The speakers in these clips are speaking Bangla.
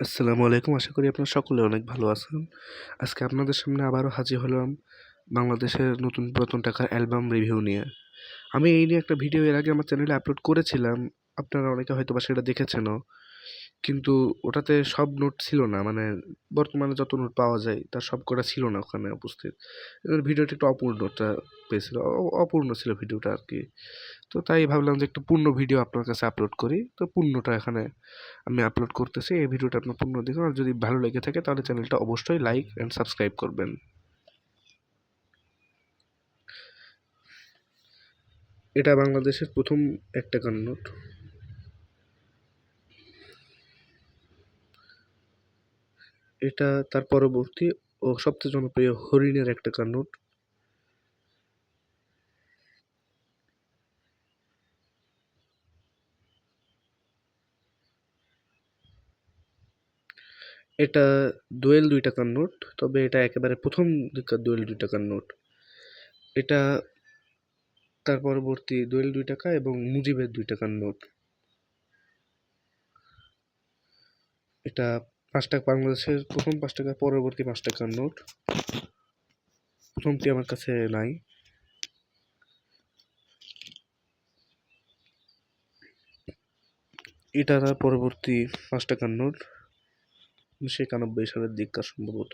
আসসালামু আলাইকুম। আশা করি আপনারা সকলে অনেক ভালো আছেন। আজকে আপনাদের সামনে আবারও হাজির হলাম বাংলাদেশের নতুন পুরাতন টাকার অ্যালবাম রিভিউ নিয়ে। আমি এই নিয়ে একটা ভিডিও এর আগে আমার চ্যানেলে আপলোড করেছিলাম। আপনারা অনেকে হয়তো বা সেটা দেখেছেনও। কিন্তু ওটাতে সব নোট ছিল না। মানে বর্তমানে যত নোট পাওয়া যায়, তার সব কটা ছিল না ওখানে উপস্থিত। এবার ভিডিওটা একটু অপূর্ণটা পেয়েছিল। অপূর্ণ ছিল ভিডিওটা আর কি। তো তাই ভাবলাম যে একটু পূর্ণ ভিডিও আপনার কাছে আপলোড করি। তো পূর্ণটা এখানে আমি আপলোড করতেছি। এই ভিডিওটা আপনার পূর্ণ দেখুন। আর যদি ভালো লেগে থাকে তাহলে চ্যানেলটা অবশ্যই লাইক অ্যান্ড সাবস্ক্রাইব করবেন। এটা বাংলাদেশের প্রথম এক টাকার নোট। এটা তার পরবর্তী ও সবচেয়ে জনপ্রিয় হরিণের এক টাকার নোট এটা দোয়েল দুই টাকার নোট তবে এটা একেবারে প্রথম দিককার দোয়েল দুই টাকার নোট এটা তার পরবর্তী দোয়েল দুই টাকা এবং মুজিবের দুই টাকার নোট এটা পাঁচ টাকা বাংলাদেশের প্রথম পাঁচ টাকা, পরবর্তী পাঁচ টাকার নোট। প্রথমটি আমার কাছে নাই। এটা পরবর্তী পাঁচ টাকার নোট। উনিশশো একানব্বই সালের দিককার সম্ভবত।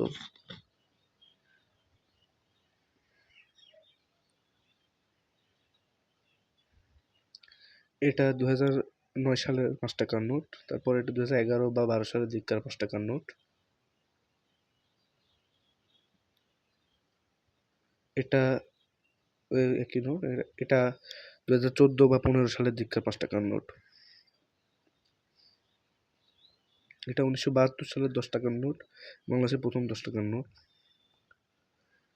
এটা দু হাজার নয় সালের পাঁচ টাকার নোট, তারপর এটা দু হাজার এগারো বা বারো সালের দিককার পাঁচ টাকার নোট। এটা একই নোট এটা দু হাজার চোদ্দ বা পনেরো সালের দিককার পাঁচ টাকার নোট। এটা উনিশশো বাহাত্তর সালের দশ টাকার নোট, বাংলাদেশের প্রথম দশ টাকার নোট।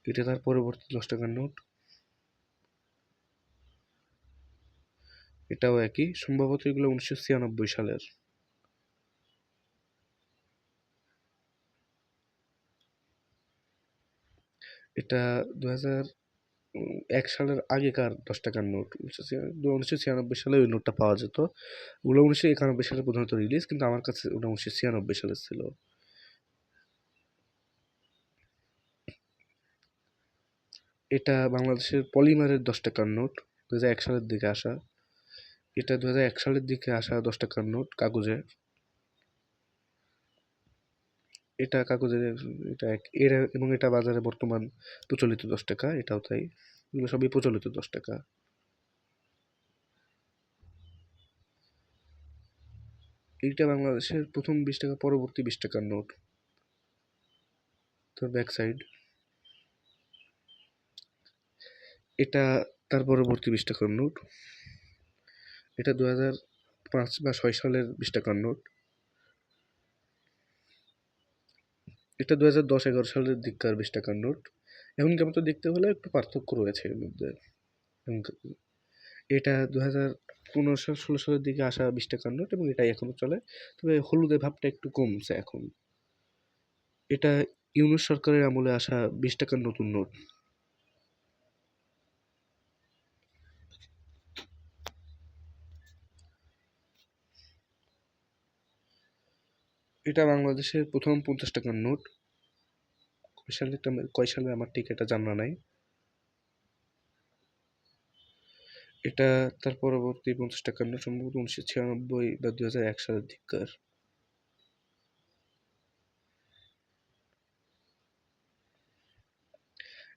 এটা তার পরবর্তী দশ টাকার নোট। এটাও একই। সম্ভবত এগুলো উনিশশো ছিয়ানব্বই সালের। এটা দু এক সালের আগেকার দশ টাকার নোট। উনিশশো ছিয়ানব্বই সালে ওই নোটটা পাওয়া যেত। ওগুলো উনিশশো একানব্বই সালে প্রধানত রিলিজ কিন্তু আমার কাছে ওটা উনিশশো ছিয়ানব্বই সালের ছিল। এটা বাংলাদেশের পলিমারের দশ টাকার নোট। দু হাজার এক সালের দিকে আসা। এটা দু হাজার এক সালের দিকে আসা দশ টাকার নোট কাগজে। এটা কাগজের, এটা এক, এর এবং এটা বাজারে বর্তমান প্রচলিত দশ টাকা এটাও তাই। এগুলো সবই প্রচলিত দশ টাকা এইটা বাংলাদেশের প্রথম বিশ টাকা, পরবর্তী বিশ টাকার নোট। তোর ব্যাক সাইড এটা তার পরবর্তী বিশ টাকার নোট। এটা দু হাজার পাঁচ বা ছয় সালের বিশ টাকার নোট। এটা দু হাজার দশ এগারো সালের দিককার বিশ টাকার নোট। এখন কেমন তো দেখতে হলে একটু পার্থক্য রয়েছে এর মধ্যে। এটা দু হাজার পনেরো সাল, ষোলো সালের দিকে আসা বিশ টাকার নোট এবং এটাই এখনও চলে। তবে হলুদের ভাবটা একটু কমছে এখন। এটা ইউনুস সরকারের আমলে আসা বিশ টাকার নতুন নোট। এটা বাংলাদেশের প্রথম পঞ্চাশ টাকার নোট। কয় সালে কয় সালে আমার ঠিক এটা জানা নাই। এটা তার পরবর্তী পঞ্চাশ টাকার নোট সম্ভবত উনিশশো ছিয়ানব্বই বা দু হাজার এক সালের দিককার।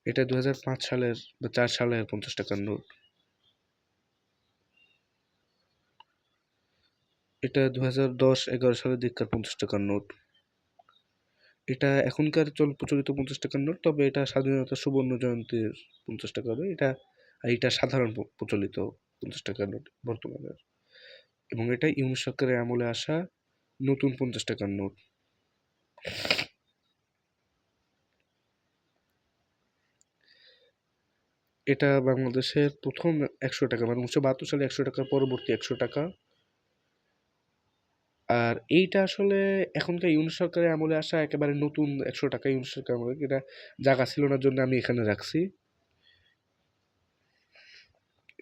এটা দু হাজার পাঁচ সালের বা চার সালের পঞ্চাশ টাকার নোট। এটা দু হাজার দশ এগারো সালের দিককার পঞ্চাশ টাকার নোট। এটা এখনকার চল প্রচলিত পঞ্চাশ টাকার নোট, তবে এটা স্বাধীনতা সুবর্ণ জয়ন্তীর পঞ্চাশ টাকা হবে। এটা এটা সাধারণ প্রচলিত পঞ্চাশ টাকার নোট বর্তমানের। এবং এটা ইউনিট সরকারের আমলে আসা নতুন পঞ্চাশ টাকার নোট। এটা বাংলাদেশের প্রথম একশো টাকা মানে উনিশশো বাহাত্তর সালে একশো টাকার পরবর্তী একশো টাকা। আর এইটা আসলে এখনকার ইউনিট সরকারের আমলে আসা একেবারে নতুন একশো টাকা ইউনিট সরকার আমলে। এটা জায়গা ছিল না জন্য আমি এখানে রাখছি।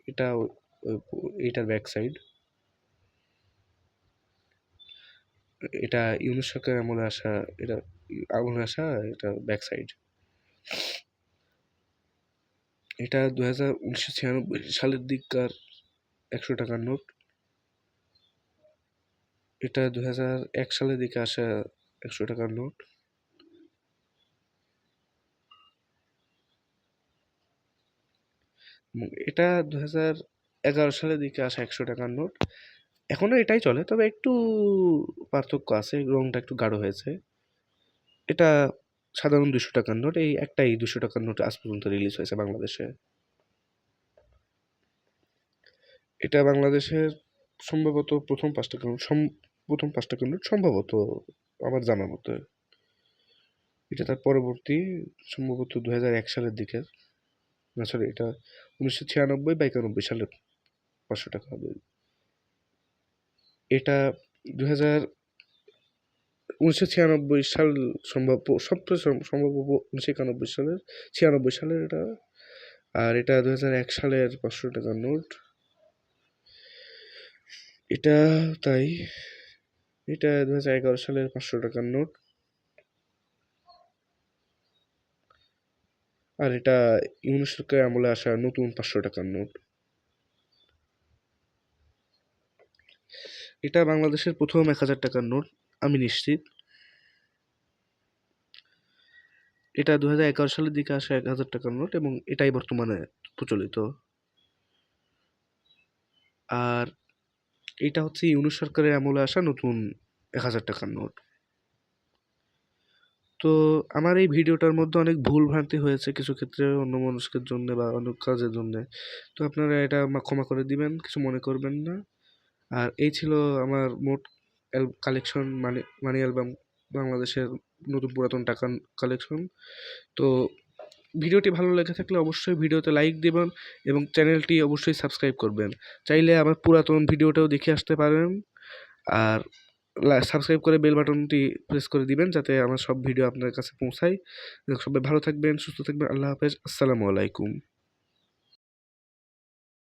এটা এইটার ব্যাক সাইড এটা ইউনুস সরকারের আমলে আসা, এটা আমলে আসা, এটা ব্যাক সাইড এটা দু হাজার উনিশশো ছিয়ানব্বই সালের দিককার একশো টাকার নোট। এটা দু এক সালের দিকে আসা একশো টাকার নোট। এটা দু এগারো সালের দিকে আসা একশো টাকার নোট। এখনও এটাই চলে, তবে একটু পার্থক্য আছে, রংটা একটু গাঢ় হয়েছে। এটা সাধারণ দুশো টাকার নোট, এই একটাই দুশো টাকার নোট আজ পর্যন্ত রিলিজ হয়েছে বাংলাদেশে। এটা বাংলাদেশের সম্ভবত প্রথম পাঁচ টাকার নোট প্রথম পাঁচ টাকার নোট সম্ভবত আমার জানা মতে এটা তার পরবর্তী সম্ভবত দু এক সালের দিকের, না সরি এটা উনিশশো ছিয়ানব্বই বা একানব্বই সালের পাঁচশো টাকা হবে। এটা দু হাজার উনিশশো ছিয়ানব্বই সাল সম্ভব সবচেয়ে সম- সম্ভব উনিশশো একানব্বই সালের, ছিয়ানব্বই সালের এটা। আর এটা দু হাজার এক সালের পাঁচশো টাকার নোট। এটা তাই এটা দু হাজার এগারো সালের পাঁচশো টাকার নোট। আর এটা ইউনুস সরকারের আমলে আসা নতুন পাঁচশো টাকার নোট। এটা বাংলাদেশের প্রথম এক হাজার টাকার নোট, আমি নিশ্চিত। এটা দু হাজার এগারো সালের দিকে আসা এক হাজার টাকার নোট এবং এটাই বর্তমানে প্রচলিত। আর এটা হচ্ছে ইউনুস সরকারের আমলে আসা নতুন এক হাজার টাকার নোট। তো আমার এই ভিডিওটার মধ্যে অনেক ভুল ভ্রান্তি হয়েছে কিছু ক্ষেত্রে অন্য মানুষের জন্য বা অন্য কাজের জন্য। তো আপনারা এটা ক্ষমা করে দিবেন, কিছু মনে করবেন না। আর এই ছিল আমার মোট কালেকশন মানে মানি অ্যালবাম বাংলাদেশের নতুন পুরাতন টাকা কালেকশন। তো ভিডিওটি ভালো লেগে থাকলে অবশ্যই ভিডিওতে লাইক দেবেন এবং চ্যানেলটি অবশ্যই সাবস্ক্রাইব করবেন। চাইলে আমার পুরাতন ভিডিওটাও দেখে আসতে পারেন। আর সাবস্ক্রাইব করে বেল বাটনটি প্রেস করে দিবেন যাতে আমার সব ভিডিও আপনার কাছে পৌঁছায়। সবাই ভালো থাকবেন, সুস্থ থাকবেন, আল্লাহ হাফেজ, আসসালামু আলাইকুম।